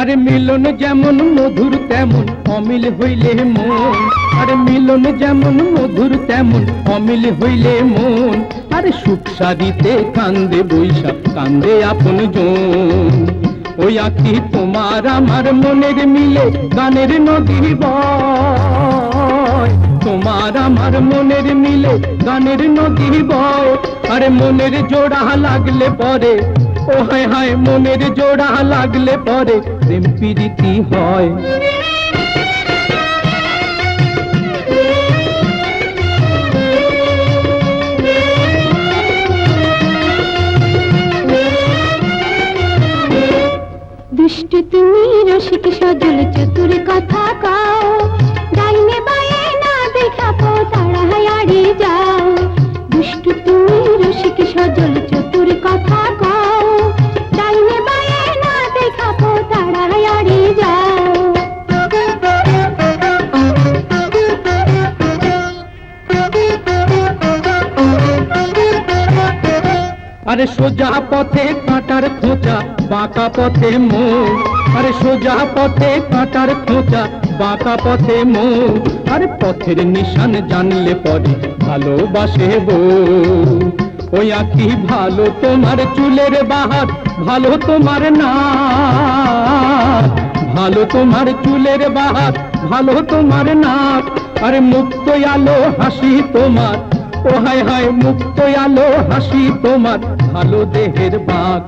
আরে মিলন যেমন মধুর তেমন, অমিল হইলে মন। আরে মিলন যেমন মধুর তেমন, অমিল হইলে মন। আরে সুখ সারিতে কান্দে বৈশাখ, কান্দে আপন জন। ওই আঁকি তোমার আমার মনের মিলে গানের নদী বয়। তোমার আমার মনের মিলে গানের নদী বয়। আরে মনের জোড়া লাগলে পরে ও হায়, মনের জোড়া লাগলে পরে প্রেম প্রীতি হয়। দুষ্ট তুমি রসিক সজল চতুর কথা কাও। আরে সোজা পথে কাঁটার খোঁচা, বাঁকা পথে মো আরে সোজা পথে কাঁটার খোঁচা, বাঁকা পথে মোড় আরে পথের নিশান জানলে পরে ভালোবাসে বউ। ওই আঁকি ভালো তোমার চুলের বাহার, ভালো তোমার না ভালো তোমার চুলের বাহার, ভালো তোমার নাক। আরে মুক্ত আলো হাসি তোমার, ও হায় হায় মুক্ত আলো হাসি তোমার। ভালো দেহের বাঘ